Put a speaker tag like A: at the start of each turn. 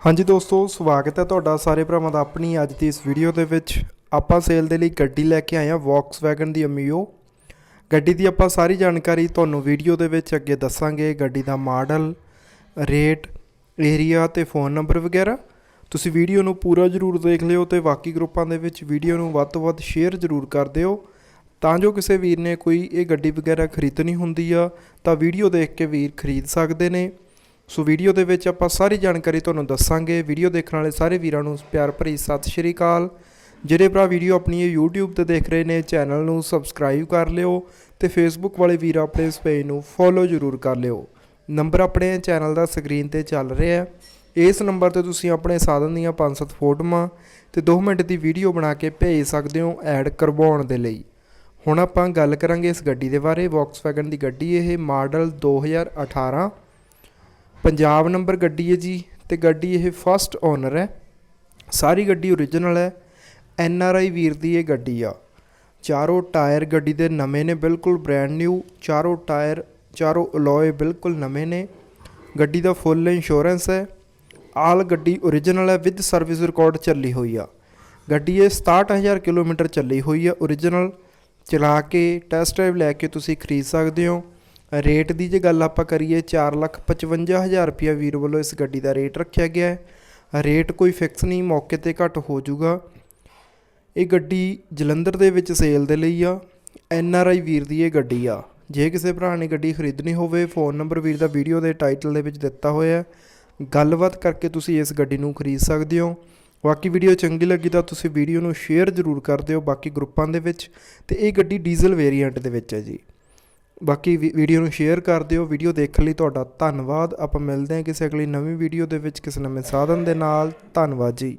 A: ਹਾਂਜੀ ਦੋਸਤੋ, ਸਵਾਗਤ ਹੈ ਤੁਹਾਡਾ ਸਾਰੇ ਭਰਾਵਾਂ ਦਾ ਆਪਣੀ ਅੱਜ ਦੀ ਇਸ ਵੀਡੀਓ ਦੇ ਵਿੱਚ। ਆਪਾਂ ਸੇਲ ਦੇ ਲਈ ਗੱਡੀ ਲੈ ਕੇ ਆਏ ਹਾਂ ਵੌਕਸਵੈਗਨ ਦੀ ਅਮੀਓ ਗੱਡੀ ਦੀ ਆਪਾਂ ਸਾਰੀ ਜਾਣਕਾਰੀ ਤੁਹਾਨੂੰ ਵੀਡੀਓ ਦੇ ਵਿੱਚ ਅੱਗੇ ਦੱਸਾਂਗੇ। ਗੱਡੀ ਦਾ ਮਾਡਲ ਰੇਟ ਏਰੀਆ ਤੇ ਫੋਨ ਨੰਬਰ ਵਗੈਰਾ। ਤੁਸੀਂ ਵੀਡੀਓ ਨੂੰ ਪੂਰਾ ਜ਼ਰੂਰ ਦੇਖ ਲਿਓ ਤੇ ਬਾਕੀ ਗਰੁੱਪਾਂ ਦੇ ਵਿੱਚ ਵੀਡੀਓ ਨੂੰ ਵੱਧ ਤੋਂ ਵੱਧ ਸ਼ੇਅਰ ਜ਼ਰੂਰ ਕਰ ਦਿਓ। ਤਾਂ ਜੋ ਕਿਸੇ ਵੀਰ ਨੇ ਕੋਈ ਇਹ ਗੱਡੀ ਵਗੈਰਾ ਖਰੀਦਣੀ ਹੁੰਦੀ ਆ, ਤਾਂ ਵੀਡੀਓ ਦੇਖ ਕੇ ਵੀਰ ਖਰੀਦ ਸਕਦੇ ਨੇ। ਸੋ ਵੀਡੀਓ ਦੇ ਵਿੱਚ ਆਪਾਂ ਸਾਰੀ ਜਾਣਕਾਰੀ ਤੁਹਾਨੂੰ ਦੱਸਾਂਗੇ। ਵੀਡੀਓ ਦੇਖਣ ਵਾਲੇ ਸਾਰੇ ਵੀਰਾਂ ਨੂੰ ਪਿਆਰ ਭਰੀ ਸਤਿ ਸ਼੍ਰੀ ਅਕਾਲ। ਜਿਹੜੇ ਭਰਾ ਵੀਡੀਓ ਆਪਣੀ ਇਹ YouTube ਤੇ ਦੇਖ ਰਹੇ ਨੇ, ਚੈਨਲ ਨੂੰ ਸਬਸਕ੍ਰਾਈਬ ਕਰ ਲਿਓ ਤੇ Facebook ਵਾਲੇ ਵੀਰ ਆਪਣੇ ਇਸ ਪੇਜ ਨੂੰ ਫੋਲੋ ਜ਼ਰੂਰ ਕਰ ਲਿਓ। ਨੰਬਰ ਆਪਣੇ ਚੈਨਲ ਦਾ ਸਕਰੀਨ ਤੇ ਚੱਲ ਰਿਹਾ ਹੈ। ਇਸ ਨੰਬਰ ਤੇ ਤੁਸੀਂ ਆਪਣੇ ਸਾਧਨ ਦੀਆਂ 5-7 ਫੋਟੋਆਂ ਤੇ 2 ਮਿੰਟ ਦੀ ਵੀਡੀਓ ਬਣਾ ਕੇ ਭੇਜ ਸਕਦੇ ਹੋ ਐਡ ਕਰਵਾਉਣ ਦੇ ਲਈ। ਹੁਣ ਆਪਾਂ ਗੱਲ ਕਰਾਂਗੇ ਇਸ ਗੱਡੀ ਦੇ ਬਾਰੇ। Volkswagen ਦੀ ਗੱਡੀ ਇਹ ਮਾਡਲ 2018 ਪੰਜਾਬ ਨੰਬਰ ਗੱਡੀ ਹੈ ਜੀ ਤੇ ਗੱਡੀ ਇਹ ਫਸਟ ਓਨਰ ਹੈ। ਸਾਰੀ ਗੱਡੀ ਓਰੀਜਨਲ ਹੈ। ਐਨ ਆਰ ਆਈ ਵੀਰ ਦੀ ਇਹ ਗੱਡੀ ਆ। ਚਾਰੋਂ ਟਾਇਰ ਗੱਡੀ ਦੇ ਨਵੇਂ ਨੇ, ਬਿਲਕੁਲ ਬ੍ਰੈਂਡ ਨਿਊ ਚਾਰੋਂ ਟਾਇਰ ਚਾਰੋਂ ਅਲੋਏ ਬਿਲਕੁਲ ਨਵੇਂ ਨੇ। ਗੱਡੀ ਦਾ ਫੁੱਲ ਇੰਸ਼ੋਰੈਂਸ ਹੈ। ਆਲ ਗੱਡੀ ਓਰੀਜਨਲ ਹੈ ਵਿਦ ਸਰਵਿਸ ਰਿਕਾਰਡ ਚੱਲੀ ਹੋਈ ਆ। ਗੱਡੀ ਇਹ 67000 ਕਿਲੋਮੀਟਰ ਚੱਲੀ ਹੋਈ ਆ ਓਰੀਜਨਲ ਚਲਾ ਕੇ ਟੈਸਟ ਡਰਾਈਵ ਲੈ ਕੇ ਤੁਸੀਂ ਖਰੀਦ ਸਕਦੇ ਹੋ। ਰੇਟ ਦੀ ਜੇ ਗੱਲ ਆਪਾਂ ਕਰੀਏ 455000 ਰੁਪਇਆ ਵੀਰ ਵੱਲੋਂ ਇਸ ਗੱਡੀ ਦਾ ਰੇਟ ਰੱਖਿਆ ਗਿਆ ਹੈ। ਰੇਟ ਕੋਈ ਫਿਕਸ ਨਹੀਂ, ਮੌਕੇ ਤੇ ਘੱਟ ਹੋ ਜਾਊਗਾ। ਇਹ ਗੱਡੀ ਜਲੰਧਰ ਦੇ ਵਿੱਚ ਸੇਲ ਦੇ ਲਈ ਆ। ਐਨ ਆਰ ਆਈ ਵੀਰ ਦੀ ਇਹ ਗੱਡੀ ਆ। ਜੇ ਕਿਸੇ ਭਰਾ ਨੇ ਗੱਡੀ ਖਰੀਦਣੀ ਹੋਵੇ ਫੋਨ ਨੰਬਰ ਵੀਰ ਦਾ ਵੀਡੀਓ ਦੇ ਟਾਈਟਲ ਦੇ ਵਿੱਚ ਦਿੱਤਾ ਹੋਇਆ ਗੱਲਬਾਤ ਕਰਕੇ ਤੁਸੀਂ ਇਸ ਗੱਡੀ ਨੂੰ ਖਰੀਦ ਸਕਦੇ ਹੋ। ਬਾਕੀ ਵੀਡੀਓ ਚੰਗੀ ਲੱਗੀ ਤਾਂ ਤੁਸੀਂ ਵੀਡੀਓ ਨੂੰ ਸ਼ੇਅਰ ਜ਼ਰੂਰ ਕਰ ਦਿਓ ਬਾਕੀ ਗਰੁੱਪਾਂ ਦੇ ਵਿੱਚ। ਤੇ ਇਹ ਗੱਡੀ ਡੀਜ਼ਲ ਵੇਰੀਐਂਟ ਦੇ ਵਿੱਚ ਹੈ ਜੀ। ਬਾਕੀ ਵੀ- ਵੀਡੀਓ ਨੂੰ ਸ਼ੇਅਰ ਕਰ ਦਿਓ ਵੀਡੀਓ ਦੇਖਣ ਲਈ ਤੁਹਾਡਾ ਧੰਨਵਾਦ। ਆਪਾਂ ਮਿਲਦੇ ਹਾਂ ਕਿਸੇ ਅਗਲੀ ਨਵੀਂ ਵੀਡੀਓ ਦੇ ਵਿੱਚ ਕਿਸੇ ਨਵੇਂ ਸਾਧਨ ਦੇ ਨਾਲ। ਧੰਨਵਾਦ ਜੀ।